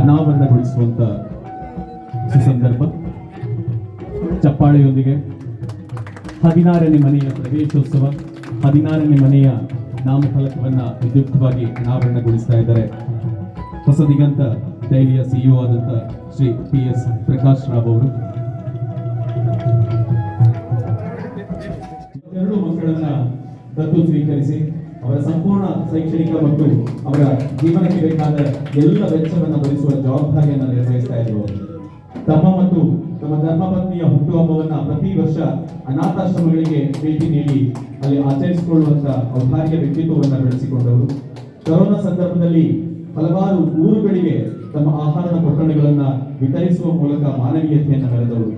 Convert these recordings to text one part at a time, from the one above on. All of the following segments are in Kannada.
ಅನಾವರಣಗೊಳಿಸುವಂತ ಸುಸಂದರ್ಭ. ಚಪ್ಪಾಳೆಯೊಂದಿಗೆ ಹದಿನಾರನೇ ಮನೆಯ ಪ್ರವೇಶೋತ್ಸವ, ಹದಿನಾರನೇ ಮನೆಯ ನಾಮಫಲಕವನ್ನು ವಿದ್ಯುಕ್ತವಾಗಿ ಅನಾವರಣಗೊಳಿಸ್ತಾ ಇದ್ದಾರೆ. ಹೊಸ ದಿಗಂತ ಡೈಲಿಯ ಸಿಇಒ ಆದಂತ ಶ್ರೀ ಪಿ ಎಸ್ ಪ್ರಕಾಶ್ ರಾವ್ ಅವರು. ಎರಡು ಮಕ್ಕಳನ್ನ ದತ್ತು ಸ್ವೀಕರಿಸಿ ಅವರ ಸಂಪೂರ್ಣ ಶೈಕ್ಷಣಿಕ ಮತ್ತು ಅವರ ಜೀವನಕ್ಕೆ ಬೇಕಾದ ಎಲ್ಲ ವೆಚ್ಚವನ್ನು ಭರಿಸುವ ಜವಾಬ್ದಾರಿಯನ್ನು ನಿರ್ವಹಿಸ್ತಾ ಇದ್ರು. ತಮ್ಮ ಮತ್ತು ತಮ್ಮ ಧರ್ಮಪತ್ನಿಯ ಹುಟ್ಟುಹಬ್ಬವನ್ನ ಪ್ರತಿ ವರ್ಷ ಅನಾಥಾಶ್ರಮಗಳಿಗೆ ಭೇಟಿ ನೀಡಿ ಅಲ್ಲಿ ಆಚರಿಸಿಕೊಳ್ಳುವಂತ ಔದಾರ್ಯ ವ್ಯಕ್ತಿತ್ವವನ್ನು ಬೆಳೆಸಿಕೊಂಡವರು. ಕೊರೋನಾ ಸಂದರ್ಭದಲ್ಲಿ ಹಲವಾರು ಊರುಗಳಿಗೆ ತಮ್ಮ ಆಹಾರದ ಪೊಟ್ಟಣಗಳನ್ನ ವಿತರಿಸುವ ಮೂಲಕ ಮಾನವೀಯತೆಯನ್ನು ಮೆರೆದವರು.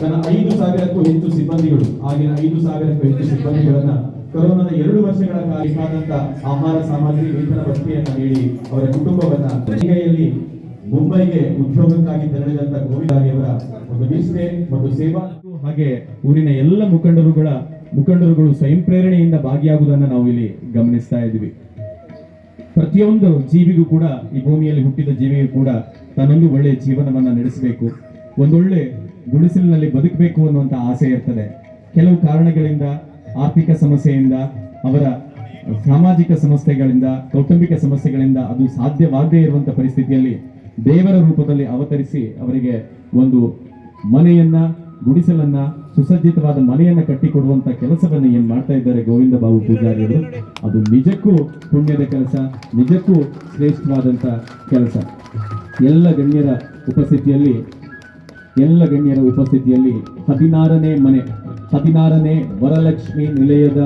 ತನ್ನ ಐದು ಸಾವಿರಕ್ಕೂ ಹೆಚ್ಚು ಸಿಬ್ಬಂದಿಗಳು, ಆಗಿನ ಐದು ಸಾವಿರಕ್ಕೂ ಹೆಚ್ಚು ಸಿಬ್ಬಂದಿಗಳನ್ನ ಕೊರೋನಾದ ಎರಡು ವರ್ಷಗಳ ಕಾಲ ಬೇಕಾದಂತ ಆಹಾರ ಸಾಮಗ್ರಿ ವೇತನ ಭತ್ಯೆಯನ್ನ ನೀಡಿ ಅವರ ಕುಟುಂಬವನ್ನ ಕೈಯಲ್ಲಿ ಮುಂಬೈಗೆ ಉದ್ಯೋಗಕ್ಕಾಗಿ ತೆರಳಿದಂತ ಗೋವಿಂದಾಗಿಯವರ ಒಂದು ನಿಷ್ಠೆ ಮತ್ತು ಸೇವಾ. ಹಾಗೆ ಊರಿನ ಎಲ್ಲ ಮುಖಂಡರುಗಳ, ಮುಖಂಡರುಗಳು ಸ್ವಯಂ ಪ್ರೇರಣೆಯಿಂದ ಭಾಗಿಯಾಗುವುದನ್ನು ನಾವು ಇಲ್ಲಿ ಗಮನಿಸ್ತಾ ಇದ್ದೀವಿ. ಪ್ರತಿಯೊಂದು ಜೀವಿಗೂ ಕೂಡ ಈ ಭೂಮಿಯಲ್ಲಿ ಹುಟ್ಟಿದ ಜೀವಿಗೂ ಕೂಡ ತನ್ನೊಂದು ಒಳ್ಳೆಯ ಜೀವನವನ್ನ ನಡೆಸಬೇಕು. ಒಂದೊಳ್ಳೆ ಗುಡಿಸಲಿನಲ್ಲಿ ಬದುಕಬೇಕು ಅನ್ನುವಂತ ಆಸೆ ಇರ್ತದೆ. ಕೆಲವು ಕಾರಣಗಳಿಂದ ಆರ್ಥಿಕ ಸಮಸ್ಯೆಯಿಂದ, ಅವರ ಸಾಮಾಜಿಕ ಸಮಸ್ಯೆಗಳಿಂದ, ಕೌಟುಂಬಿಕ ಸಮಸ್ಯೆಗಳಿಂದ ಅದು ಸಾಧ್ಯವಾಗದೇ ಇರುವಂಥ ಪರಿಸ್ಥಿತಿಯಲ್ಲಿ ದೇವರ ರೂಪದಲ್ಲಿ ಅವತರಿಸಿ ಅವರಿಗೆ ಒಂದು ಮನೆಯನ್ನ, ಗುಡಿಸಲನ್ನ, ಸುಸಜ್ಜಿತವಾದ ಮನೆಯನ್ನ ಕಟ್ಟಿಕೊಡುವಂತ ಕೆಲಸವನ್ನು ಏನ್ ಮಾಡ್ತಾ ಇದ್ದಾರೆ ಗೋವಿಂದ ಬಾಬು ಪೂಜಾರಿ ಅವರು, ಅದು ನಿಜಕ್ಕೂ ಪುಣ್ಯದ ಕೆಲಸ, ನಿಜಕ್ಕೂ ಶ್ರೇಷ್ಠವಾದಂಥ ಕೆಲಸ. ಎಲ್ಲ ಗಣ್ಯರ ಉಪಸ್ಥಿತಿಯಲ್ಲಿ, ಎಲ್ಲ ಗಣ್ಯರ ಉಪಸ್ಥಿತಿಯಲ್ಲಿ ಹದಿನಾರನೇ ಮನೆ ಹದಿನಾರನೇ ವರಲಕ್ಷ್ಮಿ ನಿಲಯದ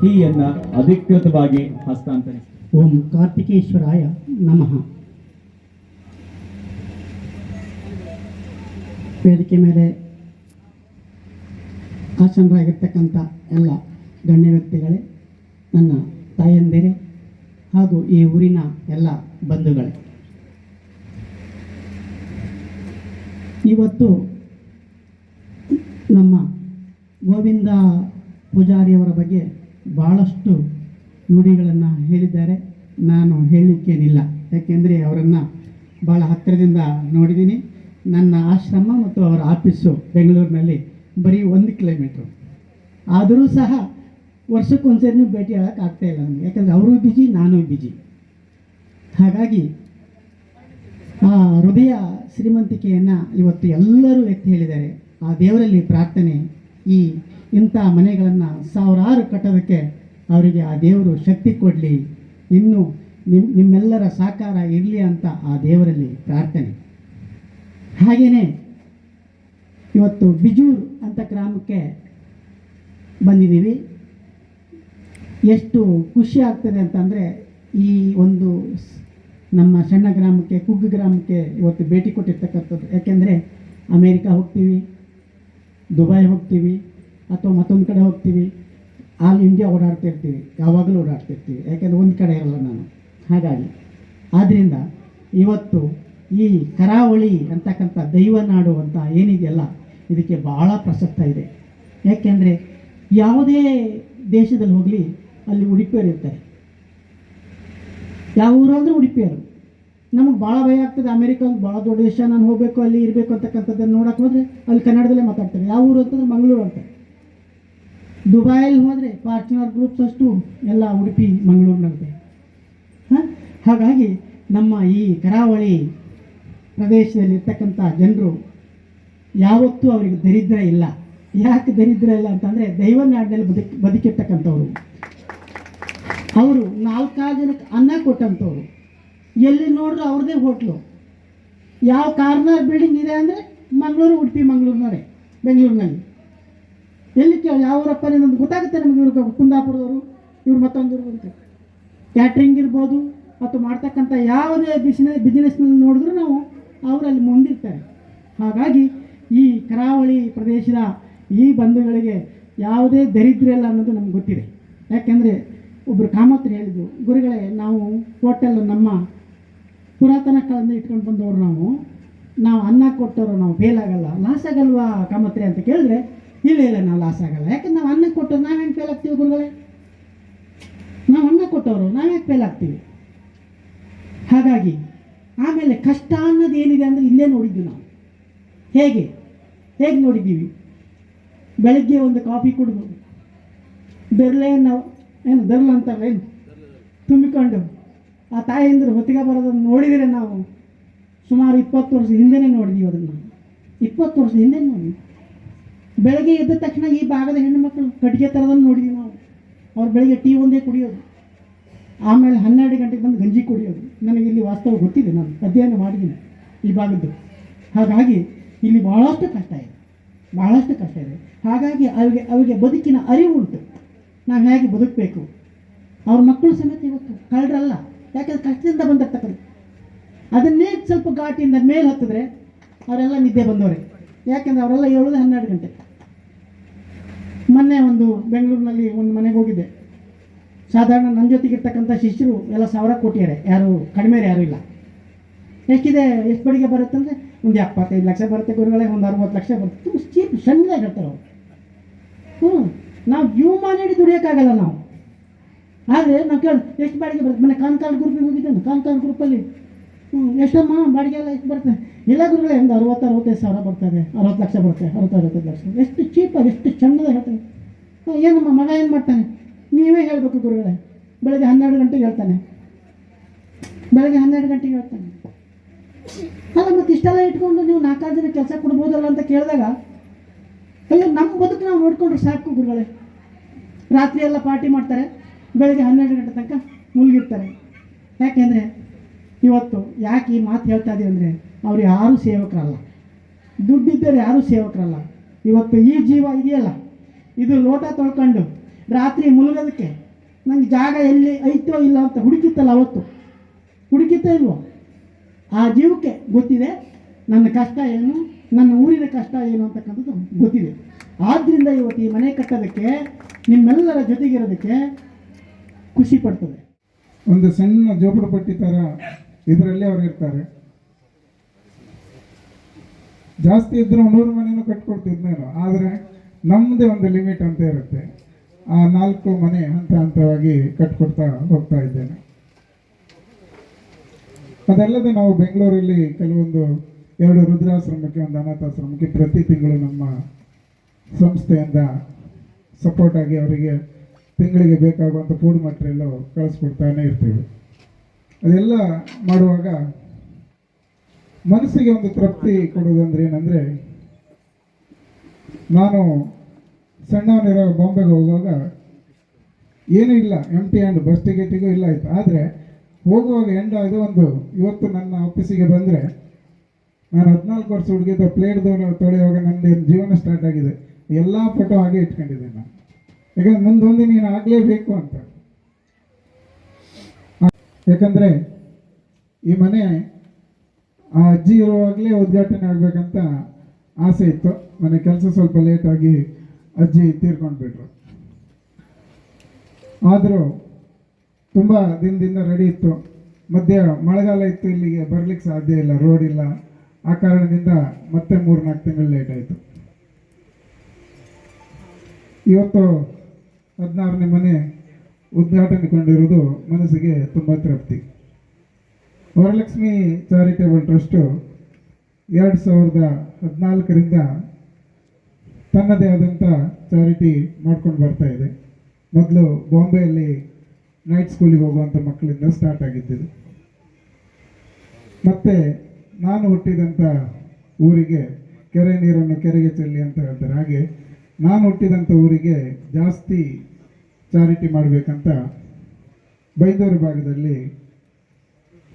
ಕೀಯನ್ನ ಅಧಿಕೃತವಾಗಿ ಹಸ್ತಾಂತರಿಸಿ ಓಂ ಕಾರ್ತಿಕೇಶ್ವರಾಯ ನಮಃ. ವೇದಿಕೆ ಮೇಲೆ ಆಸನರಾಗಿರ್ತಕ್ಕಂಥ ಎಲ್ಲ ಗಣ್ಯ ವ್ಯಕ್ತಿಗಳೇ, ನನ್ನ ತಾಯಂದಿರೆ ಹಾಗೂ ಈ ಊರಿನ ಎಲ್ಲ ಬಂಧುಗಳೇ. ಇವತ್ತು ನಮ್ಮ ಗೋವಿಂದ ಪೂಜಾರಿಯವರ ಬಗ್ಗೆ ಭಾಳಷ್ಟು ನುಡಿಗಳನ್ನು ಹೇಳಿದ್ದಾರೆ. ನಾನು ಹೇಳಲಿಕ್ಕೇನಿಲ್ಲ. ಯಾಕೆಂದರೆ ಅವರನ್ನು ಭಾಳ ಹತ್ತಿರದಿಂದ ನೋಡಿದ್ದೀನಿ. ನನ್ನ ಆಶ್ರಮ ಮತ್ತು ಅವರ ಆಫೀಸು ಬೆಂಗಳೂರಿನಲ್ಲಿ ಬರೀ ಒಂದು ಕಿಲೋಮೀಟ್ರು. ಆದರೂ ಸಹ ವರ್ಷಕ್ಕೊಂದ್ಸರಿನೂ ಭೇಟಿ ಆಗೋಕ್ಕೆ ಆಗ್ತಾಯಿಲ್ಲ ನನಗೆ. ಯಾಕಂದರೆ ಅವರು ಬಿಜಿ ನಾನು ಬಿಜಿ ಹಾಗಾಗಿ ಆ ಹೃದಯ ಶ್ರೀಮಂತಿಕೆಯನ್ನು ಇವತ್ತು ಎಲ್ಲರೂ ವ್ಯಕ್ತಿ ಹೇಳಿದ್ದಾರೆ. ಆ ದೇವರಲ್ಲಿ ಪ್ರಾರ್ಥನೆ ಈ ಇಂಥ ಮನೆಗಳನ್ನು ಸಾವಿರಾರು ಕಟ್ಟೋದಕ್ಕೆ ಅವರಿಗೆ ಆ ದೇವರು ಶಕ್ತಿ ಕೊಡಲಿ. ಇನ್ನೂ ನಿಮ್ಮ ನಿಮ್ಮೆಲ್ಲರ ಸಾಕಾರ ಇರಲಿ ಅಂತ ಆ ದೇವರಲ್ಲಿ ಪ್ರಾರ್ಥನೆ. ಹಾಗೆಯೇ ಇವತ್ತು ಬಿಜೂರ್ ಅಂತ ಗ್ರಾಮಕ್ಕೆ ಬಂದಿದ್ದೀವಿ. ಎಷ್ಟು ಖುಷಿ ಆಗ್ತದೆ ಅಂತಂದರೆ ಈ ಒಂದು ನಮ್ಮ ಸಣ್ಣ ಗ್ರಾಮಕ್ಕೆ, ಕುಗ್ಗು ಗ್ರಾಮಕ್ಕೆ ಇವತ್ತು ಭೇಟಿ ಕೊಟ್ಟಿರ್ತಕ್ಕಂಥದ್ದು. ಯಾಕೆಂದರೆ ಅಮೇರಿಕಾ ಹೋಗ್ತೀವಿ. ದುಬೈ ಹೋಗ್ತೀವಿ ಅಥವಾ ಮತ್ತೊಂದು ಕಡೆ ಹೋಗ್ತೀವಿ, ಆಲ್ ಇಂಡಿಯಾ ಓಡಾಡ್ತಿರ್ತೀವಿ ಯಾವಾಗಲೂ ಓಡಾಡ್ತಿರ್ತೀವಿ ಯಾಕೆಂದರೆ ಒಂದು ಕಡೆ ಇರಲ್ಲ ನಾನು. ಹಾಗಾಗಿ ಆದ್ದರಿಂದ ಇವತ್ತು ಈ ಕರಾವಳಿ ಅಂತಕ್ಕಂಥ ದೈವನಾಡು ಅಂತ ಏನಿದೆಯಲ್ಲ, ಇದಕ್ಕೆ ಭಾಳ ಪ್ರಸಕ್ತ ಇದೆ. ಯಾಕೆಂದರೆ ಯಾವುದೇ ದೇಶದಲ್ಲಿ ಹೋಗಲಿ, ಅಲ್ಲಿ ಉಡುಪಿಯರು ಇರ್ತಾರೆ. ಯಾವ ಊರು ಅಂದರೆ ಉಡುಪಿಯರು. ನಮಗೆ ಭಾಳ ಭಯ ಆಗ್ತದೆ. ಅಮೇರಿಕ ಒಂದು ಭಾಳ ದೊಡ್ಡ ದೇಶ, ನಾನು ಹೋಗಬೇಕು, ಅಲ್ಲಿ ಇರಬೇಕು ಅಂತಕ್ಕಂಥದ್ದನ್ನು ನೋಡಕ್ಕೆ ಹೋದರೆ ಅಲ್ಲಿ ಕನ್ನಡದಲ್ಲೇ ಮಾತಾಡ್ತಾರೆ. ಯಾವ ಊರು ಅಂತಂದ್ರೆ ಮಂಗಳೂರು ಅಂತ. ದುಬೈಯಲ್ಲಿ ಹೋದರೆ ಫಾರ್ಚುನರ್ ಗ್ರೂಪ್ಸ್ ಅಷ್ಟು ಎಲ್ಲ ಉಡುಪಿ, ಮಂಗಳೂರಿನಂತೆ. ಹಾಂ? ಹಾಗಾಗಿ ನಮ್ಮ ಈ ಕರಾವಳಿ ಪ್ರದೇಶದಲ್ಲಿ ಇರ್ತಕ್ಕಂಥ ಜನರು ಯಾವತ್ತೂ ಅವರಿಗೆ ದರಿದ್ರ ಇಲ್ಲ. ಯಾಕೆ ದರಿದ್ರ ಇಲ್ಲ ಅಂತಂದರೆ ದೈವನಾಡಿನಲ್ಲಿ ಬದುಕಿ, ಬದುಕಿರ್ತಕ್ಕಂಥವ್ರು. ಅವರು ನಾಲ್ಕಾರು ಜನಕ್ಕೆ ಅನ್ನ ಕೊಟ್ಟಂಥವ್ರು. ಎಲ್ಲಿ ನೋಡಿದ್ರೆ ಅವ್ರದ್ದೇ ಹೋಟ್ಲು. ಯಾವ ಕಾರ್ನರ್ ಬಿಲ್ಡಿಂಗ್ ಇದೆ ಅಂದರೆ ಮಂಗಳೂರು, ಉಡುಪಿ, ಮಂಗಳೂರಿನವರೇ, ಬೆಂಗಳೂರಿನಲ್ಲಿ. ಎಲ್ಲಿ ಕೇಳಿ, ಯಾವ ಊರಪ್ಪ ನಮ್ಗೆ ಗೊತ್ತಾಗುತ್ತೆ ನಮಗೆ ಇವ್ರು ಕುಂದಾಪುರದವರು, ಇವ್ರು ಮತ್ತೊಂದು ಇರ್ಬೋದು ಕ್ಯಾಟ್ರಿಂಗ್ ಇರ್ಬೋದು ಮತ್ತು ಮಾಡ್ತಕ್ಕಂಥ ಯಾವುದೇ ಬಿಸ್ನೆಸ್ ಬಿಸ್ನೆಸ್ನಲ್ಲಿ ನೋಡಿದ್ರು ನಾವು ಅವರಲ್ಲಿ ಮುಂದಿರ್ತಾರೆ. ಹಾಗಾಗಿ ಈ ಕರಾವಳಿ ಪ್ರದೇಶದ ಈ ಬಂಧುಗಳಿಗೆ ಯಾವುದೇ ದರಿದ್ರ ಇಲ್ಲ ಅನ್ನೋದು ನಮ್ಗೆ ಗೊತ್ತಿದೆ. ಯಾಕೆಂದರೆ ಒಬ್ಬರು ಕಾಮತ್ರಿ ಹೇಳಿದ್ದು, ಗುರುಗಳೇ, ನಾವು ಹೋಟೆಲ್ ನಮ್ಮ ಪುರಾತನ ಕಾಲದಿಂದ ಇಟ್ಕೊಂಡು ಬಂದವರು ನಾವು ನಾವು ಅನ್ನ ಕೊಟ್ಟವರು ನಾವು ಫೇಲ್ ಆಗಲ್ಲ. ಲಾಸ್ ಆಗಲ್ವಾ ಕಾಮತ್ರಿ ಅಂತ ಕೇಳಿದ್ರೆ, ಇಲ್ಲ ಇಲ್ಲ, ನಾವು ಲಾಸ್ ಆಗಲ್ಲ. ಯಾಕಂದ್ರೆ ನಾವು ಅನ್ನ ಕೊಟ್ಟರು ನಾವು ಹೆಂಗೆ ಫೇಲ್ ಆಗ್ತೀವಿ ಗುರುಗಳೇ? ನಾವು ಅನ್ನ ಕೊಟ್ಟವರು, ನಾವು ಯಾಕೆ ಫೇಲ್ ಆಗ್ತೀವಿ? ಹಾಗಾಗಿ, ಆಮೇಲೆ ಕಷ್ಟ ಅನ್ನೋದು ಏನಿದೆ ಅಂದರೆ ಇಲ್ಲೇ ನೋಡಿದ್ವಿ ನಾವು. ಹೇಗೆ? ಹೇಗೆ ನೋಡಿದ್ದೀವಿ? ಬೆಳಗ್ಗೆ ಒಂದು ಕಾಫಿ ಕುಡಿದು ನಾವು ಏನು ಬೆರ್ಲು ಅಂತಾರೆ ಏನು? ತುಂಬಿಕೊಂಡು ಆ ತಾಯಂದಿರು ಹೊತ್ತಿಗೆ ಬರೋದನ್ನು ನೋಡಿದರೆ ನಾವು. ಸುಮಾರು ಇಪ್ಪತ್ತು ವರ್ಷ ಹಿಂದೆನೇ ನೋಡಿದೀವಿ ಅದನ್ನು. ಇಪ್ಪತ್ತು ವರ್ಷ ಹಿಂದೆ ನೋಡಿ. ಬೆಳಗ್ಗೆ ಎದ್ದ ತಕ್ಷಣ ಈ ಭಾಗದ ಹೆಣ್ಣು ಮಕ್ಕಳು ಕಟ್ಟಿಗೆ ಥರದನ್ನು ನೋಡಿದ್ದೀವಿ ನಾವು. ಅವ್ರು ಬೆಳಗ್ಗೆ ಟೀ ಒಂದೇ ಕುಡಿಯೋದು. ಆಮೇಲೆ ಹನ್ನೆರಡು ಗಂಟೆಗೆ ಬಂದು ಗಂಜಿ ಕುಡಿಯೋದು. ನನಗೆ ಇಲ್ಲಿ ವಾಸ್ತವ ಗೊತ್ತಿದೆ, ನಾನು ಅಧ್ಯಯನ ಮಾಡಿದ್ದೀನಿ ಈ ಭಾಗದ್ದು. ಹಾಗಾಗಿ ಇಲ್ಲಿ ಬಹಳಷ್ಟು ಕಷ್ಟ ಇದೆ. ಬಹಳಷ್ಟು ಕಷ್ಟ ಇದೆ. ಹಾಗಾಗಿ ಅವರಿಗೆ ಅವರಿಗೆ ಬದುಕಿನ ಅರಿವು ಉಂಟು. ನಾವು ಹೇಗೆ ಬದುಕಬೇಕು? ಅವ್ರ ಮಕ್ಕಳು ಸಮೇತ ಇವತ್ತು ಕಳ್ಳರಲ್ಲ. ಯಾಕಂದ್ರೆ ಕಷ್ಟದಿಂದ ಬಂದಿರ್ತಕ್ಕಂಥ ಅದನ್ನೇ ಸ್ವಲ್ಪ ಘಾಟಿಯಿಂದ ಮೇಲೆ ಹತ್ತಿದ್ರೆ ಅವರೆಲ್ಲ ನಿದ್ದೆ ಬಂದವ್ರೆ. ಯಾಕೆಂದ್ರೆ ಅವರೆಲ್ಲ ಏಳೋದು ಹನ್ನೆರಡು ಗಂಟೆ. ಮೊನ್ನೆ ಒಂದು ಬೆಂಗಳೂರಿನಲ್ಲಿ ಒಂದು ಮನೆಗೆ ಹೋಗಿದ್ದೆ. ಸಾಧಾರಣ ನನ್ನ ಜೊತೆಗೆ ಇರ್ತಕ್ಕಂಥ ಶಿಷ್ಯರು ಎಲ್ಲ ಸಾವಿರ ಕೋಟಿಯರೆ. ಯಾರು ಕಡಿಮೆ ಯಾರು ಇಲ್ಲ. ಎಷ್ಟಿದೆ, ಎಷ್ಟು ಬಡಿಗೆ ಬರುತ್ತೆ ಅಂದರೆ ಒಂದು ಎಪ್ಪತ್ತೈದು ಲಕ್ಷ ಬರುತ್ತೆ ಗುರುಗಳೇ, ಒಂದು ಅರವತ್ತು ಲಕ್ಷ ಬರುತ್ತೆ. ತುಂಬ ಚೀಪ್, ಸಣ್ಣದಾಗಿ ಹೇಳ್ತಾರೆ ಅವರು. ಹ್ಞೂ ನಾವು ಜೀವಮಾನ ಮಾಡಿ ದುಡಿಯೋಕ್ಕಾಗಲ್ಲ ನಾವು. ಆದರೆ ನಾವು ಕೇಳಿ ಎಷ್ಟು ಬಾಡಿಗೆ ಬರುತ್ತೆ? ಮನೆ ಕಾಂತಾಳ್ ಗ್ರೂಪಿಗೆ ಹೋಗಿದ್ದಾನೆ ಕಾಂತಾಳ್ ಗ್ರೂಪಲ್ಲಿ ಹ್ಞೂ ಎಷ್ಟಮ್ಮ? ಬಾಡಿಗೆ ಎಲ್ಲ ಎಷ್ಟು ಬರ್ತದೆ ಎಲ್ಲ ಗುರುಗಳೇ ಒಂದು ಅರವತ್ತು ಅರವತ್ತೈದು ಸಾವಿರ ಬರ್ತದೆ ಅರವತ್ತು ಲಕ್ಷ ಬರುತ್ತೆ ಅರವತ್ತು ಅರವತ್ತೈದು ಲಕ್ಷ. ಎಷ್ಟು ಚೀಪ ಎಷ್ಟು ಚಂದದ ಹೇಳ್ತಾನೆ. ಹ್ಞೂ, ಏನಮ್ಮ ಮಗ ಏನು ಮಾಡ್ತಾನೆ? ನೀವೇ ಹೇಳಬೇಕು ಗುರುಗಳೇ. ಬೆಳಗ್ಗೆ ಹನ್ನೆರಡು ಗಂಟೆಗೆ ಹೇಳ್ತಾನೆ. ಬೆಳಗ್ಗೆ ಹನ್ನೆರಡು ಗಂಟೆಗೆ ಹೇಳ್ತಾನೆ. ಅಲ್ಲ ಮತ್ತೆ ಇಷ್ಟೆಲ್ಲ ಇಟ್ಕೊಂಡು ನೀವು ನಾಲ್ಕಾರು ಜನ ಕೆಲಸ ಕೊಡ್ಬೋದಲ್ಲ ಅಂತ ಕೇಳಿದಾಗ ಅಯ್ಯೋ ನಮ್ಮ ಬದುಕು ನಾವು ನೋಡಿಕೊಂಡ್ರೆ ಸಾಕು ಗುರುಗಳೇ. ರಾತ್ರಿ ಎಲ್ಲ ಪಾರ್ಟಿ ಮಾಡ್ತಾರೆ. ಬೆಳಗ್ಗೆ ಹನ್ನೆರಡು ಗಂಟೆ ತನಕ ಮುಳುಗಿರ್ತಾರೆ. ಯಾಕೆಂದರೆ ಇವತ್ತು ಯಾಕೆ ಈ ಮಾತು ಹೇಳ್ತಾ ಇದ್ದೀವಿ ಅಂದರೆ ಅವ್ರು ಯಾರೂ ಸೇವಕರಲ್ಲ. ದುಡ್ಡಿದ್ದರೆ ಯಾರೂ ಸೇವಕರಲ್ಲ. ಇವತ್ತು ಈ ಜೀವ ಇದೆಯಲ್ಲ. ಇದು ಲೋಟ ತೊಳ್ಕೊಂಡು ರಾತ್ರಿ ಮುಳುಗೋದಕ್ಕೆ ನಂಗೆ ಜಾಗ ಎಲ್ಲಿ ಐತೋ ಇಲ್ಲ ಅಂತ ಹುಡುಕಿತ್ತಲ್ಲ ಅವತ್ತು. ಹುಡುಕಿತ್ತ ಇಲ್ವೋ? ಆ ಜೀವಕ್ಕೆ ಗೊತ್ತಿದೆ ನನ್ನ ಕಷ್ಟ ಏನು, ನನ್ನ ಊರಿನ ಕಷ್ಟ ಏನು ಅಂತಕ್ಕಂಥದ್ದು ಗೊತ್ತಿದೆ. ಆದ್ದರಿಂದ ಇವತ್ತು ಈ ಮನೆ ಕಟ್ಟೋದಕ್ಕೆ ನಿಮ್ಮೆಲ್ಲರ ಜೊತೆಗಿರೋದಕ್ಕೆ ಖುಷಿ ಪಡ್ತದೆ. ಒಂದು ಸಣ್ಣ ಜೋಪಡಪಟ್ಟಿ ಥರ ಇದರಲ್ಲಿ ಅವ್ರು ಇರ್ತಾರೆ. ಜಾಸ್ತಿ ಇದ್ರೆ ನೂರು ಮನೆಯೂ ಕಟ್ಕೊಡ್ತಿದ್ನೇನು ಆದರೆ ನಮ್ಮದೇ ಒಂದು ಲಿಮಿಟ್ ಅಂತ ಇರುತ್ತೆ. ಆ ನಾಲ್ಕು ಮನೆ ಹಂತ ಹಂತವಾಗಿ ಕಟ್ಕೊಡ್ತಾ ಹೋಗ್ತಾ ಇದ್ದೇನೆ. ಅದಲ್ಲದೆ ನಾವು ಬೆಂಗಳೂರಲ್ಲಿ ಕೆಲವೊಂದು ಎರಡು ರುದ್ರಾಶ್ರಮಕ್ಕೆ, ಒಂದು ಅನಾಥಾಶ್ರಮಕ್ಕೆ ಪ್ರತಿ ತಿಂಗಳು ನಮ್ಮ ಸಂಸ್ಥೆಯಿಂದ ಸಪೋರ್ಟ್ ಆಗಿ ಅವರಿಗೆ ತಿಂಗಳಿಗೆ ಬೇಕಾಗುವಂಥ ಫುಡ್ ಮಟ್ರಿಯಲ್ಲು ಕಳಿಸ್ಕೊಡ್ತಾನೆ ಇರ್ತೀವಿ. ಅದೆಲ್ಲ ಮಾಡುವಾಗ ಮನಸ್ಸಿಗೆ ಒಂದು ತೃಪ್ತಿ ಕೊಡೋದಂದ್ರೆ ಏನಂದರೆ ನಾನು ಸಣ್ಣವನಿರೋ ಬಾಂಬೆಗೆ ಹೋಗುವಾಗ ಏನೂ ಇಲ್ಲ ಎಂ ಟಿ ಆ್ಯಂಡ್ ಬಸ್ ಟಿಕೆಟಿಗೂ ಇಲ್ಲ ಆಯ್ತು. ಆದರೆ ಹೋಗುವಾಗ ಎಂಡ್ ಒಂದು ಇವತ್ತು ನನ್ನ ಆಫೀಸಿಗೆ ಬಂದರೆ ನಾನು ಹದಿನಾಲ್ಕು ವರ್ಷ ಹುಡುಗಿದ್ದ ಪ್ಲೇಟ್ ತೊಳೆಯುವಾಗ ನನ್ನ ಜೀವನ ಸ್ಟಾರ್ಟ್ ಆಗಿದೆ. ಎಲ್ಲ ಫೋಟೋ ಹಾಗೆ ಇಟ್ಕೊಂಡಿದ್ದೆ ನಾನು. ಯಾಕಂದ್ರೆ ಮುಂದೊಂದು ನೀನು ಆಗಲೇಬೇಕು ಅಂತ. ಯಾಕಂದರೆ ಈ ಮನೆ ಆ ಅಜ್ಜಿ ಇರುವಾಗಲೇ ಉದ್ಘಾಟನೆ ಆಗ್ಬೇಕಂತ ಆಸೆ ಇತ್ತು. ಮನೆ ಕೆಲಸ ಸ್ವಲ್ಪ ಲೇಟಾಗಿ ಅಜ್ಜಿ ತೀರ್ಕೊಂಡ್ಬಿಟ್ರು. ಆದರೂ ತುಂಬ ದಿನದಿಂದ ರೆಡಿ ಇತ್ತು. ಮಧ್ಯ ಮಳೆಗಾಲ ಇತ್ತು ಇಲ್ಲಿಗೆ ಬರ್ಲಿಕ್ಕೆ ಸಾಧ್ಯ ಇಲ್ಲ ರೋಡ್ ಇಲ್ಲ. ಆ ಕಾರಣದಿಂದ ಮತ್ತೆ ಮೂರು ನಾಲ್ಕು ತಿಂಗಳು ಲೇಟ್ ಆಯಿತು. ಇವತ್ತು ಹದಿನಾರನೇ ಮನೆ ಉದ್ಘಾಟನೆಗೊಂಡಿರುವುದು ಮನಸ್ಸಿಗೆ ತುಂಬ ತೃಪ್ತಿ. ವರಲಕ್ಷ್ಮಿ ಚಾರಿಟೇಬಲ್ ಟ್ರಸ್ಟು ಎರಡು ಸಾವಿರದ ಹದಿನಾಲ್ಕರಿಂದ ತನ್ನದೇ ಆದಂಥ ಚಾರಿಟಿ ಮಾಡ್ಕೊಂಡು ಬರ್ತಾ ಇದೆ. ಮೊದಲು ಬಾಂಬೆಯಲ್ಲಿ ನೈಟ್ ಸ್ಕೂಲಿಗೆ ಹೋಗುವಂಥ ಮಕ್ಕಳಿಂದ ಸ್ಟಾರ್ಟ್ ಆಗಿದ್ದಿದೆ. ಮತ್ತು ನಾನು ಹುಟ್ಟಿದಂಥ ಊರಿಗೆ ಕೆರೆ ನೀರನ್ನು ಕೆರೆಗೆ ಚೆಲ್ಲಿ ಅಂತ ಹೇಳ್ತಾರೆ. ಹಾಗೆ ನಾನು ಹುಟ್ಟಿದಂಥ ಊರಿಗೆ ಜಾಸ್ತಿ ಚಾರಿಟಿ ಮಾಡಬೇಕಂತ ಬೈದೂರು ಭಾಗದಲ್ಲಿ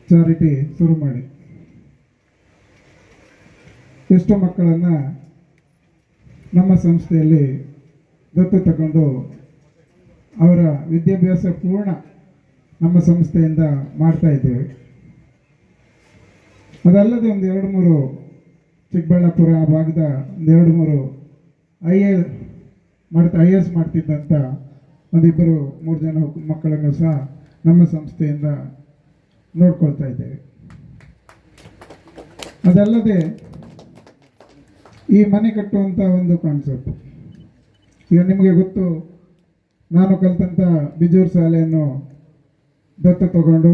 ಚಾರಿಟಿ ಶುರು ಮಾಡಿ. ಎಷ್ಟೋ ಮಕ್ಕಳನ್ನು ನಮ್ಮ ಸಂಸ್ಥೆಯಲ್ಲಿ ದತ್ತು ತಗೊಂಡು ಅವರ ವಿದ್ಯಾಭ್ಯಾಸ ಪೂರ್ಣ ನಮ್ಮ ಸಂಸ್ಥೆಯಿಂದ ಮಾಡ್ತಾ ಇದ್ದೇವೆ. ಅದಲ್ಲದೆ ಒಂದು ಎರಡು ಮೂರು ಚಿಕ್ಕಬಳ್ಳಾಪುರ ಭಾಗದ ಒಂದು ಎರಡು ಮೂರು ಐ ಎ ಮಾಡ್ತಾ ಐ ಎ ಎಸ್ ಮಾಡ್ತಿದ್ದಂಥ ಒಂದಿಬ್ಬರು ಮೂರು ಜನ ಮಕ್ಕಳನ್ನು ಸಹ ನಮ್ಮ ಸಂಸ್ಥೆಯಿಂದ ನೋಡ್ಕೊಳ್ತಾ ಇದ್ದೇವೆ. ಅದಲ್ಲದೆ ಈ ಮನೆ ಕಟ್ಟುವಂಥ ಒಂದು ಕಾನ್ಸೆಪ್ಟ್ ಈಗ ನಿಮಗೆ ಗೊತ್ತು, ನಾನು ಕಲಿತಂಥ ಬಿಜೂರು ಶಾಲೆಯನ್ನು ದತ್ತು ತಗೊಂಡು,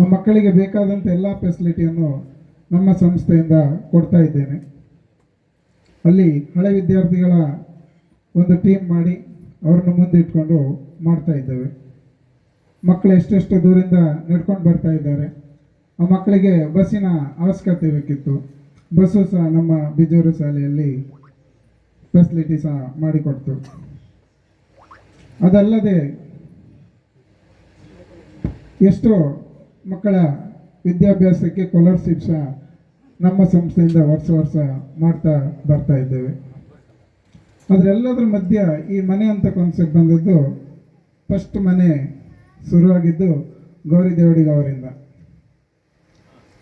ಆ ಮಕ್ಕಳಿಗೆ ಬೇಕಾದಂಥ ಎಲ್ಲ ಫೆಸಿಲಿಟಿಯನ್ನು ನಮ್ಮ ಸಂಸ್ಥೆಯಿಂದ ಕೊಡ್ತಾ ಇದ್ದೇನೆ. ಅಲ್ಲಿ ಹಳೆ ವಿದ್ಯಾರ್ಥಿಗಳ ಒಂದು ಟೀಮ್ ಮಾಡಿ ಅವ್ರನ್ನ ಮುಂದೆ ಇಟ್ಕೊಂಡು ಮಾಡ್ತಾ ಇದ್ದೇವೆ. ಮಕ್ಕಳು ಎಷ್ಟೆಷ್ಟು ದೂರಿಂದ ನಡ್ಕೊಂಡು ಬರ್ತಾ ಇದ್ದಾರೆ. ಆ ಮಕ್ಕಳಿಗೆ ಬಸ್ಸಿನ ಅವಶ್ಯಕತೆ ಬೇಕಿತ್ತು. ಬಸ್ಸು ಸಹ ನಮ್ಮ ಬಿಜೂರು ಶಾಲೆಯಲ್ಲಿ ಫೆಸಿಲಿಟಿ ಸಹ ಮಾಡಿಕೊಡ್ತು. ಅದಲ್ಲದೆ ಎಷ್ಟೋ ಮಕ್ಕಳ ವಿದ್ಯಾಭ್ಯಾಸಕ್ಕೆ ಸ್ಕಾಲರ್ಶಿಪ್ ಸಹ ನಮ್ಮ ಸಂಸ್ಥೆಯಿಂದ ವರ್ಷ ವರ್ಷ ಮಾಡ್ತಾ ಬರ್ತಾ ಇದ್ದೇವೆ. ಅದರೆಲ್ಲದರ ಮಧ್ಯ ಈ ಮನೆ ಅಂತ ಕಾನ್ಸೆಪ್ಟ್ ಬಂದದ್ದು ಫಸ್ಟ್ ಮನೆ ಶುರುವಾಗಿದ್ದು ಗೌರಿ ದೇವಡಿಗೆ ಅವರಿಂದ.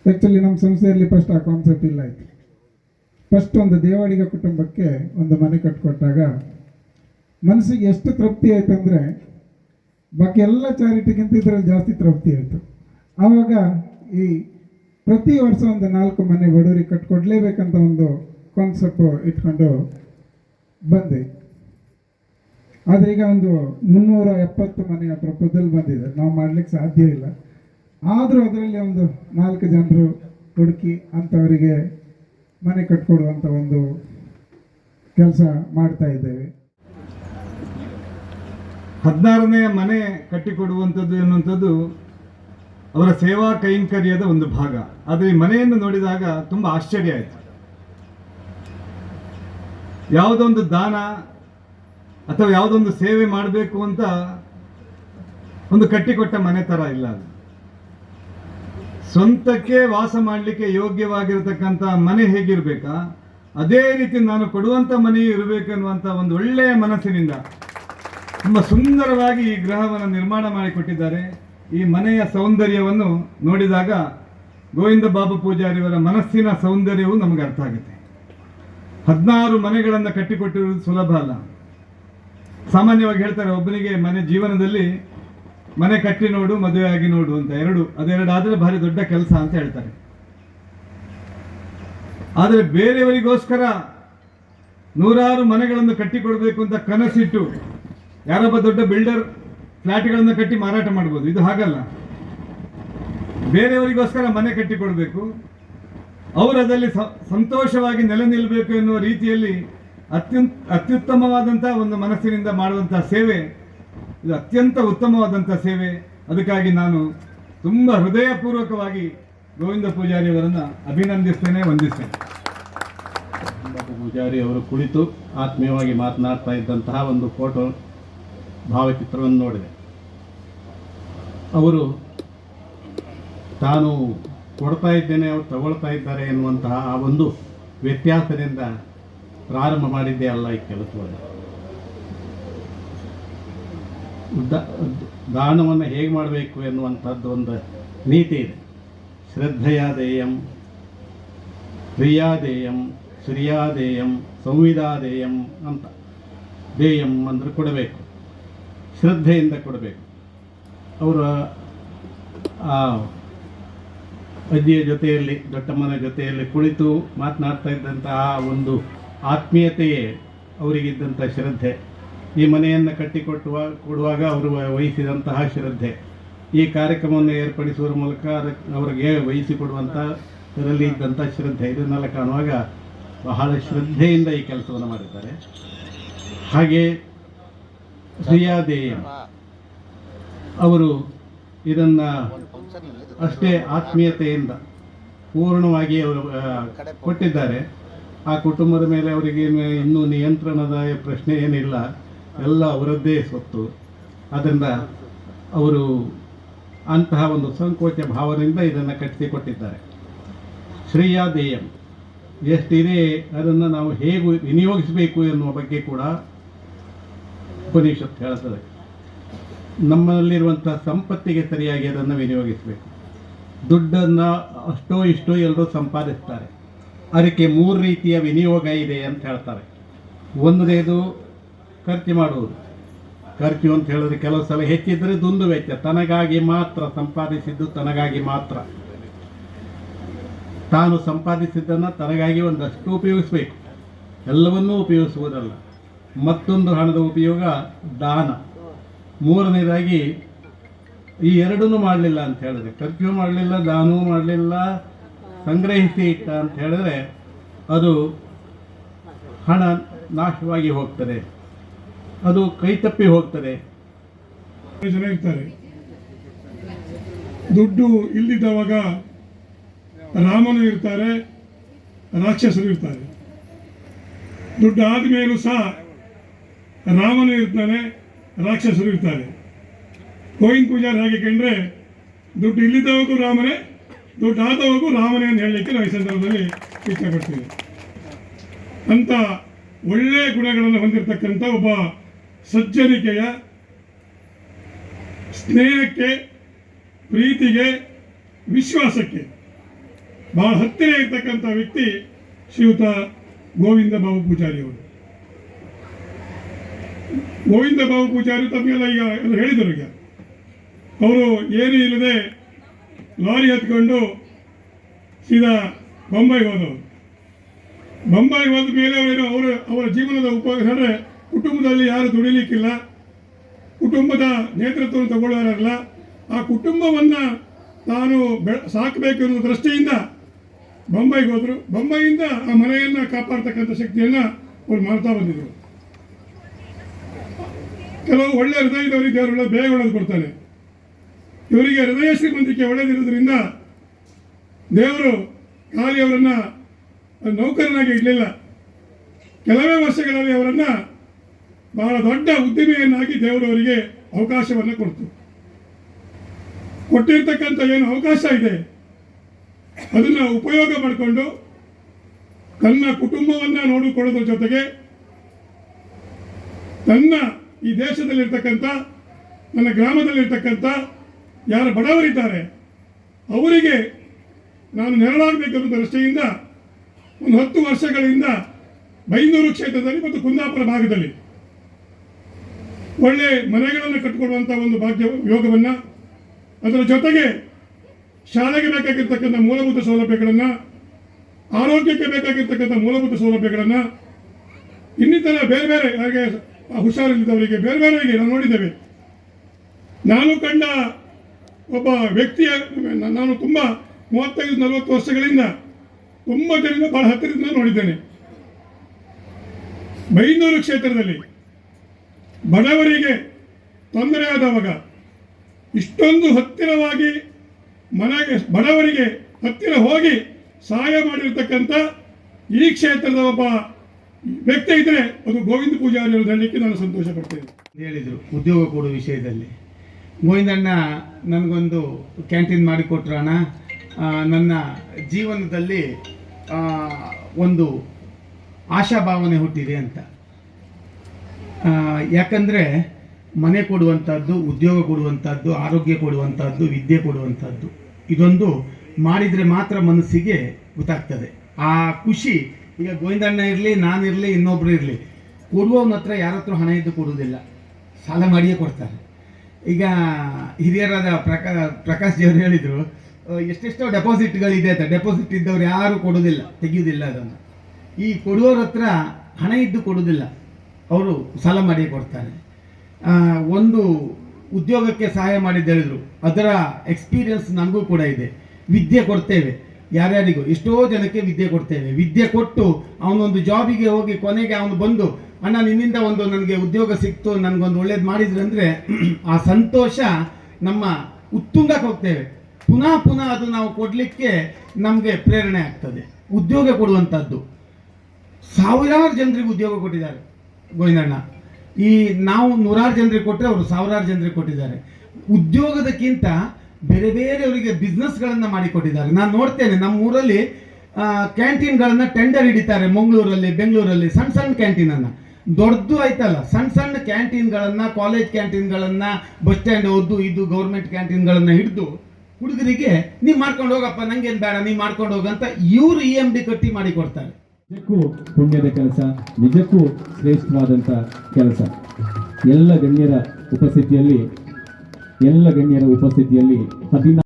ಆ್ಯಕ್ಚುಲಿ ನಮ್ಮ ಸಂಸ್ಥೆಯಲ್ಲಿ ಫಸ್ಟ್ ಆ ಕಾನ್ಸೆಪ್ಟ್ ಇಲ್ಲ ಇತ್ತು ಫಸ್ಟ್ ಒಂದು ದೇವಾಡಿಗ ಕುಟುಂಬಕ್ಕೆ ಒಂದು ಮನೆ ಕಟ್ಟಿಕೊಟ್ಟಾಗ ಮನಸ್ಸಿಗೆ ಎಷ್ಟು ತೃಪ್ತಿ ಆಯಿತು ಅಂದರೆ ಬಾಕಿ ಎಲ್ಲ ಚಾರಿಟಿಗಿಂತ ಇದರಲ್ಲಿ ಜಾಸ್ತಿ ತೃಪ್ತಿ ಆಯಿತು. ಆವಾಗ ಈ ಪ್ರತಿ ವರ್ಷ ಒಂದು ನಾಲ್ಕು ಮನೆ ಬಡವರಿಗೆ ಕಟ್ಕೊಡ್ಲೇಬೇಕಂತ ಒಂದು ಕಾನ್ಸೆಪ್ಟ್ ಇಟ್ಕೊಂಡು ಬಂದೆ. ಆದರೆ ಈಗ ಒಂದು ಮುನ್ನೂರ ಎಪ್ಪತ್ತು ಮನೆ ಹತ್ರ ಬಂದಿದೆ. ನಾವು ಮಾಡ್ಲಿಕ್ಕೆ ಸಾಧ್ಯ ಇಲ್ಲ. ಆದರೂ ಅದರಲ್ಲಿ ಒಂದು ನಾಲ್ಕು ಜನರು ಹುಡುಕಿ ಅಂಥವರಿಗೆ ಮನೆ ಕಟ್ಕೊಡುವಂಥ ಒಂದು ಕೆಲಸ ಮಾಡ್ತಾ ಇದ್ದೇವೆ. ಹದಿನಾರನೇ ಮನೆ ಕಟ್ಟಿಕೊಡುವಂಥದ್ದು ಎನ್ನುವಂಥದ್ದು ಅವರ ಸೇವಾ ಕೈಂಕರ್ಯದ ಒಂದು ಭಾಗ. ಆದರೆ ಈ ಮನೆಯನ್ನು ನೋಡಿದಾಗ ತುಂಬ ಆಶ್ಚರ್ಯ ಆಯಿತು. ಯಾವುದೊಂದು ದಾನ ಅಥವಾ ಯಾವುದೊಂದು ಸೇವೆ ಮಾಡಬೇಕು ಅಂತ ಒಂದು ಕಟ್ಟಿಕೊಟ್ಟ ಮನೆ ಥರ ಇಲ್ಲ ಅದು. ಸ್ವಂತಕ್ಕೆ ವಾಸ ಮಾಡಲಿಕ್ಕೆ ಯೋಗ್ಯವಾಗಿರತಕ್ಕಂಥ ಮನೆ ಹೇಗಿರಬೇಕಾ? ಅದೇ ರೀತಿ ನಾನು ಕೊಡುವಂಥ ಮನೆಯೂ ಇರಬೇಕನ್ನುವಂಥ ಒಂದು ಒಳ್ಳೆಯ ಮನಸ್ಸಿನಿಂದ ತುಂಬ ಸುಂದರವಾಗಿ ಈ ಗ್ರಹವನ್ನು ನಿರ್ಮಾಣ ಮಾಡಿಕೊಟ್ಟಿದ್ದಾರೆ. ಈ ಮನೆಯ ಸೌಂದರ್ಯವನ್ನು ನೋಡಿದಾಗ ಗೋವಿಂದ ಬಾಬು ಪೂಜಾರಿಯವರ ಮನಸ್ಸಿನ ಸೌಂದರ್ಯವು ನಮಗೆ ಅರ್ಥ ಆಗುತ್ತೆ. ಹದಿನಾರು ಮನೆಗಳನ್ನು ಕಟ್ಟಿಕೊಟ್ಟಿರುವುದು ಸುಲಭ ಅಲ್ಲ. ಸಾಮಾನ್ಯವಾಗಿ ಹೇಳ್ತಾರೆ, ಒಬ್ಬನಿಗೆ ಮನೆ ಜೀವನದಲ್ಲಿ ಮನೆ ಕಟ್ಟಿ ನೋಡು, ಮದುವೆ ಆಗಿ ನೋಡು ಅಂತ. ಎರಡು, ಅದೆರಡಾದರೆ ಭಾರಿ ದೊಡ್ಡ ಕೆಲಸ ಅಂತ ಹೇಳ್ತಾರೆ. ಆದರೆ ಬೇರೆಯವರಿಗೋಸ್ಕರ ನೂರಾರು ಮನೆಗಳನ್ನು ಕಟ್ಟಿಕೊಡಬೇಕು ಅಂತ ಕನಸಿಟ್ಟು, ಯಾರೊಬ್ಬ ದೊಡ್ಡ ಬಿಲ್ಡರ್ ಫ್ಲಾಟ್ಗಳನ್ನು ಕಟ್ಟಿ ಮಾರಾಟ ಮಾಡ್ಬೋದು. ಇದು ಹಾಗಲ್ಲ. ಬೇರೆಯವರಿಗೋಸ್ಕರ ಮನೆ ಕಟ್ಟಿಕೊಡಬೇಕು. ಅವರು ಅದರಲ್ಲಿ ಸ- ಸಂತೋಷವಾಗಿ ನೆಲೆ ನಿಲ್ಲಬೇಕು ಎನ್ನುವ ರೀತಿಯಲ್ಲಿ ಅತ್ಯಂತ ಅತ್ಯುತ್ತಮವಾದಂಥ ಒಂದು ಮನಸ್ಸಿನಿಂದ ಮಾಡುವಂಥ ಸೇವೆ, ಇದು ಅತ್ಯಂತ ಉತ್ತಮವಾದಂಥ ಸೇವೆ. ಅದಕ್ಕಾಗಿ ನಾನು ತುಂಬ ಹೃದಯಪೂರ್ವಕವಾಗಿ ಗೋವಿಂದ ಪೂಜಾರಿಯವರನ್ನು ಅಭಿನಂದಿಸ್ತೇನೆ, ವಂದಿಸ್ತೇನೆ. ಪೂಜಾರಿ ಅವರು ಕುಳಿತು ಆತ್ಮೀಯವಾಗಿ ಮಾತನಾಡ್ತಾ ಇದ್ದಂತಹ ಒಂದು ಫೋಟೋ ಭಾವಚಿತ್ರವನ್ನು ನೋಡಿದೆ. ಅವರು ತಾನು ಕೊಡ್ತಾ ಇದ್ದೇನೆ, ಅವರು ತಗೊಳ್ತಾ ಇದ್ದಾರೆ ಎನ್ನುವಂತಹ ಆ ಒಂದು ವ್ಯತ್ಯಾಸದಿಂದ ಪ್ರಾರಂಭ ಮಾಡಿದ್ದೇ ಅಲ್ಲ ಈ ಕೆಲಸವನ್ನು. ದಾನವನ್ನು ಹೇಗೆ ಮಾಡಬೇಕು ಎನ್ನುವಂಥದ್ದು ಒಂದು ನೀತಿ ಇದೆ. ಶ್ರದ್ಧೆಯಾದೇಯಂ, ಪ್ರಿಯಾದೇಯಂ ಶ್ರಿಯಾದೇಯಂ ಸಂವಿಧಾದೇಯಂ ಅಂತ. ದೇಯಂ ಅಂದರೆ ಕೊಡಬೇಕು. ಶ್ರದ್ಧೆಯಿಂದ ಕೊಡಬೇಕು. ಅವರ, ಆ, ಅಜ್ಜಿಯ ಜೊತೆಯಲ್ಲಿ, ದೊಡ್ಡಮ್ಮನ ಜೊತೆಯಲ್ಲಿ ಕುಳಿತು ಮಾತನಾಡ್ತಾ ಇದ್ದಂತಹ ಒಂದು ಆತ್ಮೀಯತೆಯೇ ಅವರಿಗಿದ್ದಂಥ ಶ್ರದ್ಧೆ. ಈ ಮನೆಯನ್ನು ಕಟ್ಟಿಕೊಟ್ಟುವ, ಕೊಡುವಾಗ ಅವರು ವಹಿಸಿದಂತಹ ಶ್ರದ್ಧೆ. ಈ ಕಾರ್ಯಕ್ರಮವನ್ನು ಏರ್ಪಡಿಸುವ ಮೂಲಕ ಅವರಿಗೆ ವಹಿಸಿಕೊಡುವಂಥ ಇದರಲ್ಲಿ ಇದ್ದಂಥ ಶ್ರದ್ಧೆ. ಇದನ್ನೆಲ್ಲ ಕಾಣುವಾಗ ಬಹಳ ಶ್ರದ್ಧೆಯಿಂದ ಈ ಕೆಲಸವನ್ನು ಮಾಡಿದ್ದಾರೆ. ಹಾಗೆ ಶ್ರೀಯಾದೇಯ ಅವರು ಇದನ್ನು ಅಷ್ಟೇ ಆತ್ಮೀಯತೆಯಿಂದ ಪೂರ್ಣವಾಗಿ ಅವರು ಕೊಟ್ಟಿದ್ದಾರೆ. ಆ ಕುಟುಂಬದ ಮೇಲೆ ಅವರಿಗೆ ಇನ್ನೂ ನಿಯಂತ್ರಣದ ಪ್ರಶ್ನೆ ಏನಿಲ್ಲ. ಎಲ್ಲ ಅವರದ್ದೇ ಸ್ವತ್ತು ಅದರಿಂದ ಅವರು ಅಂತಹ ಒಂದು ಸಂಕೋಚ ಭಾವನೆಯಿಂದ ಇದನ್ನು ಕಟ್ಟಿಸಿಕೊಟ್ಟಿದ್ದಾರೆ. ಶ್ರೇಯಾದೇಯಂ ಎಷ್ಟಿದೆ, ಅದನ್ನು ನಾವು ಹೇಗೆ ವಿನಿಯೋಗಿಸಬೇಕು ಎನ್ನುವ ಬಗ್ಗೆ ಕೂಡ ಉಪನಿಷತ್ತು ಹೇಳ್ತದೆ. ನಮ್ಮಲ್ಲಿರುವಂಥ ಸಂಪತ್ತಿಗೆ ಸರಿಯಾಗಿ ಅದನ್ನು ವಿನಿಯೋಗಿಸಬೇಕು. ದುಡ್ಡನ್ನು ಅಷ್ಟೋ ಇಷ್ಟೋ ಎಲ್ಲರೂ ಸಂಪಾದಿಸ್ತಾರೆ. ಅದಕ್ಕೆ ಮೂರು ರೀತಿಯ ವಿನಿಯೋಗ ಇದೆ ಅಂತ ಹೇಳ್ತಾರೆ. ಒಂದನೇದು ಖರ್ಚು ಮಾಡುವುದು. ಖರ್ಚು ಅಂತ ಹೇಳಿದ್ರೆ ಕೆಲವು ಸಲ ಹೆಚ್ಚಿದ್ರೆ ದುಂದು ವೆಚ್ಚ. ತನಗಾಗಿ ಮಾತ್ರ ಸಂಪಾದಿಸಿದ್ದು ತನಗಾಗಿ ಮಾತ್ರ. ತಾನು ಸಂಪಾದಿಸಿದ್ದನ್ನು ತನಗಾಗಿ ಒಂದಷ್ಟು ಉಪಯೋಗಿಸಬೇಕು. ಎಲ್ಲವನ್ನೂ ಉಪಯೋಗಿಸುವುದಲ್ಲ. ಮತ್ತೊಂದು ಹಣದ ಉಪಯೋಗ ದಾನ. ಮೂರನೇದಾಗಿ, ಈ ಎರಡನ್ನೂ ಮಾಡಲಿಲ್ಲ ಅಂತ ಹೇಳಿದ್ರೆ ಖರ್ಚು ಮಾಡಲಿಲ್ಲ, ದಾನವೂ ಮಾಡಲಿಲ್ಲ, ಸಂಗ್ರಹಿಸಿ ಇಟ್ಟ ಅಂತ ಹೇಳಿದ್ರೆ ಅದು ಹಣ ನಾಶವಾಗಿ ಹೋಗ್ತದೆ. ಅದು ಕೈತಪ್ಪಿ ಹೋಗ್ತದೆ. ಜನ ಇರ್ತಾರೆ ದುಡ್ಡು ಇಲ್ಲಿದ್ದವಾಗ ರಾಮನು ಇರ್ತಾರೆ, ರಾಕ್ಷಸರು ಇರ್ತಾರೆ. ದುಡ್ಡು ಆದ್ಮೇಲೂ ಸಹ ರಾಮನು ಇರ್ತಾನೆ ರಾಕ್ಷಸರು ಇರ್ತಾರೆ. ಕೋಯಿನ್ ಪೂಜಾರಿ ಹಾಗೆ ಕಂಡ್ರೆ ದುಡ್ಡು ಇಲ್ಲಿದ್ದವಾಗೂ ರಾಮನೇ, ದುಡ್ಡು ಆದವಾಗೂ ರಾಮನೇ ಅಂತ ಹೇಳಲಿಕ್ಕೆ ನಾವು ಈ ಸಂದರ್ಭದಲ್ಲಿ ಇಷ್ಟಪಡ್ತೀವಿ. ಅಂತ ಒಳ್ಳೆಯ ಗುಣಗಳನ್ನು ಹೊಂದಿರತಕ್ಕಂಥ ಒಬ್ಬ ಸಜ್ಜನಿಕೆಯ ಸ್ನೇಹಕ್ಕೆ, ಪ್ರೀತಿಗೆ, ವಿಶ್ವಾಸಕ್ಕೆ ಬಹಳ ಹತ್ತಿರ ಇರ್ತಕ್ಕಂಥ ವ್ಯಕ್ತಿ ಶ್ರೀಯುತ ಗೋವಿಂದ ಬಾಬು ಪೂಜಾರಿ ಅವರು ಗೋವಿಂದ ಬಾಬು ಪೂಜಾರಿ ತಮಗೆಲ್ಲ ಈಗ ಎಲ್ಲ ಹೇಳಿದರು ಈಗ. ಅವರು ಏನೂ ಇಲ್ಲದೆ ಲಾರಿ ಹತ್ಕೊಂಡು ಸೀದಾ ಬೊಂಬೈಗೆ ಹೋದವರು. ಬೊಂಬಾಯಿ ಹೋದ ಮೇಲೆ ಅವರೇನು ಅವರು, ಅವರ ಜೀವನದ ಉಪಯೋಗ ಅಂದರೆ ಕುಟುಂಬದಲ್ಲಿ ಯಾರು ದುಡಿಲಿಕ್ಕಿಲ್ಲ, ಕುಟುಂಬದ ನೇತೃತ್ವವನ್ನು ತಗೊಳ್ಳೋರಲ್ಲ ಆ ಕುಟುಂಬವನ್ನು ತಾನು ಬೆ, ಸಾಕಬೇಕು ಅನ್ನೋ ದೃಷ್ಟಿಯಿಂದ ಬೊಂಬೈಗೆ ಹೋದರು. ಬೊಂಬೈಯಿಂದ ಆ ಮನೆಯನ್ನು ಕಾಪಾಡ್ತಕ್ಕಂಥ ಶಕ್ತಿಯನ್ನು ಅವ್ರು ಮಾಡ್ತಾ ಬಂದಿದ್ರು. ಕೆಲವು ಒಳ್ಳೆ ಹೃದಯದವರಿಗೆ ದೇವರು ಒಳ್ಳೆ ಬೇಗ ಒಳ್ಳೆದು ಕೊಡ್ತಾನೆ ಇವರಿಗೆ ಹೃದಯ ಶ್ರೀಮಂತಿಕೆ ಒಳ್ಳೆದಿರೋದ್ರಿಂದ ದೇವರು ಖಾಲಿ ಅವರನ್ನು ನೌಕರನಾಗಿ ಇಡಲಿಲ್ಲ ಕೆಲವೇ ವರ್ಷಗಳಲ್ಲಿ ಅವರನ್ನು ಬಹಳ ದೊಡ್ಡ ಉದ್ದಿಮೆಯನ್ನಾಗಿ ದೇವರು ಅವರಿಗೆ ಅವಕಾಶವನ್ನು ಕೊಡ್ತು. ಕೊಟ್ಟಿರ್ತಕ್ಕಂಥ ಏನು ಅವಕಾಶ ಇದೆ, ಅದನ್ನು ಉಪಯೋಗ ಮಾಡಿಕೊಂಡು ತನ್ನ ಕುಟುಂಬವನ್ನು ನೋಡಿಕೊಳ್ಳೋದ್ರ ಜೊತೆಗೆ ತನ್ನ ಈ ದೇಶದಲ್ಲಿರ್ತಕ್ಕಂಥ, ನನ್ನ ಗ್ರಾಮದಲ್ಲಿರ್ತಕ್ಕಂಥ ಯಾರು ಬಡವರಿದ್ದಾರೆ, ಅವರಿಗೆ ನಾನು ನೆರಳಾಗಬೇಕೆಂಬ ದೃಷ್ಟಿಯಿಂದ ಒಂದು ಹತ್ತು ವರ್ಷಗಳಿಂದ ಬೈಂದೂರು ಕ್ಷೇತ್ರದಲ್ಲಿ ಮತ್ತು ಕುಂದಾಪುರ ಭಾಗದಲ್ಲಿ ಒಳ್ಳೆ ಮನೆಗಳನ್ನು ಕಟ್ಟಿಕೊಡುವಂಥ ಒಂದು ಭಾಗ್ಯ, ಯೋಗವನ್ನು ಅದರ ಜೊತೆಗೆ ಶಾಲೆಗೆ ಬೇಕಾಗಿರ್ತಕ್ಕಂಥ ಮೂಲಭೂತ ಸೌಲಭ್ಯಗಳನ್ನು, ಆರೋಗ್ಯಕ್ಕೆ ಬೇಕಾಗಿರ್ತಕ್ಕಂಥ ಮೂಲಭೂತ ಸೌಲಭ್ಯಗಳನ್ನು, ಇನ್ನಿತರ ಬೇರೆ ಬೇರೆ ಹಾಗೆ ಹುಷಾರಿಲ್ಲದವರಿಗೆ ಬೇರೆ ಬೇರೆಯವರಿಗೆ ನಾವು ನೋಡಿದ್ದೇವೆ. ನಾನು ಕಂಡ ಒಬ್ಬ ವ್ಯಕ್ತಿಯ, ನಾನು ತುಂಬ ಮೂವತ್ತೈದು, ನಲವತ್ತು ವರ್ಷಗಳಿಂದ ತುಂಬ ಜನರಿಂದ ಬಹಳ ಹತ್ತಿರದಿಂದ ನೋಡಿದ್ದೇನೆ. ಬೈಂದೂರು ಕ್ಷೇತ್ರದಲ್ಲಿ ಬಡವರಿಗೆ ತೊಂದರೆ ಆದವಾಗ ಇಷ್ಟೊಂದು ಹತ್ತಿರವಾಗಿ ಮನೆಗೆ, ಬಡವರಿಗೆ ಹತ್ತಿರ ಹೋಗಿ ಸಹಾಯ ಮಾಡಿರ್ತಕ್ಕಂಥ ಈ ಕ್ಷೇತ್ರದ ಒಬ್ಬ ವ್ಯಕ್ತಿ ಇದ್ರೆ ಅದು ಗೋವಿಂದ ಪೂಜಾರಿ ಅವರು ನಾನು ಸಂತೋಷ ಪಡ್ತೇನೆ ಹೇಳಿದರು, ಉದ್ಯೋಗ ಕೊಡುವ ವಿಷಯದಲ್ಲಿ. ಗೋವಿಂದಣ್ಣ ನನಗೊಂದು ಕ್ಯಾಂಟೀನ್ ಮಾಡಿಕೊಟ್ರಣ ನನ್ನ ಜೀವನದಲ್ಲಿ ಒಂದು ಆಶಾಭಾವನೆ ಹುಟ್ಟಿದೆ ಅಂತ. ಯಾಕಂದರೆ ಮನೆ ಕೊಡುವಂಥದ್ದು ಉದ್ಯೋಗ ಕೊಡುವಂಥದ್ದು ಆರೋಗ್ಯ ಕೊಡುವಂಥದ್ದು ವಿದ್ಯೆ ಕೊಡುವಂಥದ್ದು ಇದೊಂದು ಮಾಡಿದರೆ ಮಾತ್ರ ಮನಸ್ಸಿಗೆ ಗೊತ್ತಾಗ್ತದೆ. ಆ ಖುಷಿ ಈಗ ಗೋವಿಂದಣ್ಣ ಇರಲಿ ನಾನಿರಲಿ ಇನ್ನೊಬ್ರು ಇರಲಿ. ಕೊಡುವವನ ಹತ್ರ ಯಾರ ಹತ್ರ ಹಣ ಇದ್ದು ಕೊಡುವುದಿಲ್ಲ. ಸಾಲ ಮಾಡಿಯೇ ಕೊಡ್ತಾರೆ. ಈಗ ಹಿರಿಯರಾದ ಪ್ರಕಾ, ಪ್ರಕಾಶ್ ಜಿಯವರು ಹೇಳಿದರು ಎಷ್ಟೆಷ್ಟೋ ಡೆಪಾಸಿಟ್ಗಳಿದೆ ಅಂತ. ಡೆಪಾಸಿಟ್ ಇದ್ದವ್ರು ಯಾರು ಕೊಡೋದಿಲ್ಲ ತೆಗೆಯೋದಿಲ್ಲ ಅದನ್ನು. ಈ ಕೊಡುವವ್ರ ಹತ್ರ ಹಣ ಇದ್ದು ಕೊಡೋದಿಲ್ಲ ಅವರು ಸಾಲ ಮಾಡಿಯೇ ಕೊಡ್ತಾರೆ. ಒಂದು ಉದ್ಯೋಗಕ್ಕೆ ಸಹಾಯ ಮಾಡಿದ್ದು ಹೇಳಿದರು. ಅದರ ಎಕ್ಸ್ಪೀರಿಯನ್ಸ್ ನನಗೂ ಕೂಡ ಇದೆ. ವಿದ್ಯೆ ಕೊಡ್ತೇವೆ. ಯಾರ್ಯಾರಿಗೂ? ಎಷ್ಟೋ ಜನಕ್ಕೆ ವಿದ್ಯೆ ಕೊಡ್ತೇವೆ. ವಿದ್ಯೆ ಕೊಟ್ಟು ಅವನೊಂದು ಜಾಬಿಗೆ ಹೋಗಿ ಕೊನೆಗೆ ಅವನು ಬಂದು, ಅಣ್ಣ, ನಿನ್ನಿಂದ ಒಂದು ನನಗೆ ಉದ್ಯೋಗ ಸಿಕ್ತು, ನನಗೊಂದು ಒಳ್ಳೇದು ಮಾಡಿದ್ರು ಅಂದರೆ ಆ ಸಂತೋಷ ನಮ್ಮ ಉತ್ತುಂಗಕ್ಕೆ ಹೋಗ್ತೇವೆ. ಪುನಃ ಪುನಃ ಅದು ನಾವು ಕೊಡಲಿಕ್ಕೆ ನಮಗೆ ಪ್ರೇರಣೆ ಆಗ್ತದೆ. ಉದ್ಯೋಗ ಕೊಡುವಂಥದ್ದು. ಸಾವಿರಾರು ಜನರಿಗೆ ಉದ್ಯೋಗ ಕೊಟ್ಟಿದ್ದಾರೆ ಗೋವಿಂದಣ್ಣ. ಈ ನಾವು ನೂರಾರು ಜನರಿಗೆ ಕೊಟ್ಟರೆ ಅವರು ಸಾವಿರಾರು ಜನರಿಗೆ ಕೊಟ್ಟಿದ್ದಾರೆ. ಉದ್ಯೋಗದಕ್ಕಿಂತ ಬೇರೆ ಬೇರೆಯವರಿಗೆ ಬಿಸ್ನೆಸ್ಗಳನ್ನು ಮಾಡಿಕೊಟ್ಟಿದ್ದಾರೆ. ನಾನು ನೋಡ್ತೇನೆ, ನಮ್ಮ ಊರಲ್ಲಿ ಕ್ಯಾಂಟೀನ್ಗಳನ್ನು ಟೆಂಡರ್ ಹಿಡಿತಾರೆ ಮಂಗಳೂರಲ್ಲಿ, ಬೆಂಗಳೂರಲ್ಲಿ ಸಣ್ಣ ಸಣ್ಣ ಕ್ಯಾಂಟೀನನ್ನು ದೊಡ್ಡದು ಆಯ್ತಲ್ಲ ಸಣ್ಣ ಸಣ್ಣ ಕ್ಯಾಂಟೀನ್ಗಳನ್ನು ಕಾಲೇಜ್ ಕ್ಯಾಂಟೀನ್ಗಳನ್ನು ಬಸ್ ಸ್ಟ್ಯಾಂಡ್ ಓದ್ದು ಇದು ಗೌರ್ಮೆಂಟ್ ಕ್ಯಾಂಟೀನ್ಗಳನ್ನು ಹಿಡಿದು, ಹುಡುಗರಿಗೆ, ನೀವು ಮಾಡ್ಕೊಂಡು ಹೋಗಪ್ಪ, ನಂಗೇನು ಬೇಡ, ನೀವು ಮಾಡ್ಕೊಂಡು ಹೋಗಂತ ಇವರು ಇ ಎಂ ಡಿ ಕಟ್ಟಿ ಮಾಡಿ ಕೊಡ್ತಾರೆ ನಿಜಕ್ಕೂ ಪುಣ್ಯದ ಕೆಲಸ, ನಿಜಕ್ಕೂ ಶ್ರೇಷ್ಠವಾದಂಥ ಕೆಲಸ. ಎಲ್ಲ ಗಣ್ಯರ ಉಪಸ್ಥಿತಿಯಲ್ಲಿ ಎಲ್ಲ ಗಣ್ಯರ ಉಪಸ್ಥಿತಿಯಲ್ಲಿ ಹದಿನಾ